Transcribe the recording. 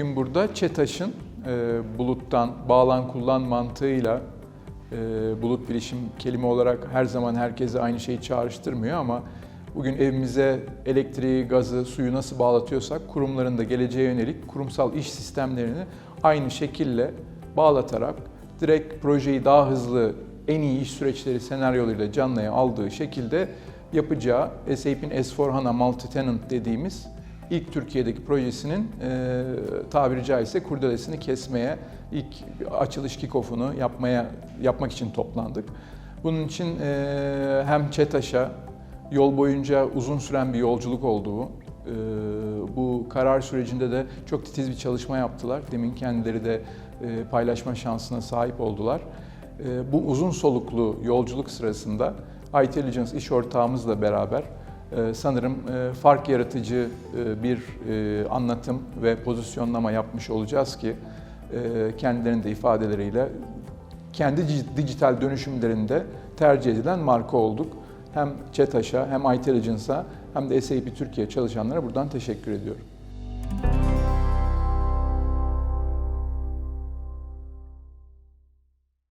bugün burada ÇETAŞ'ın e, buluttan bağlan kullan mantığıyla e, bulut bilişim kelime olarak her zaman herkese aynı şeyi çağrıştırmıyor ama bugün evimize elektriği, gazı, suyu nasıl bağlatıyorsak kurumların da geleceğe yönelik kurumsal iş sistemlerini aynı şekilde bağlatarak direkt projeyi daha hızlı en iyi iş süreçleri senaryolarıyla canlıya aldığı şekilde yapacağı SAP'in S4HANA Multi-Tenant dediğimiz ilk Türkiye'deki projesinin e, tabiri caizse kurdelesini kesmeye, ilk açılış kick-off'unu yapmaya yapmak için toplandık. Bunun için e, hem ÇETAŞ'a yol boyunca uzun süren bir yolculuk olduğu, e, bu karar sürecinde de çok titiz bir çalışma yaptılar. Demin kendileri de e, paylaşma şansına sahip oldular. E, bu uzun soluklu yolculuk sırasında iTelligence iş ortağımızla beraber sanırım e, fark yaratıcı e, bir e, anlatım ve pozisyonlama yapmış olacağız ki kendilerinin de ifadeleriyle kendi dij- dijital dönüşümlerinde tercih edilen marka olduk. Hem ÇETAŞ'a hem iTelligence'a hem de SAP Türkiye çalışanlara buradan teşekkür ediyorum.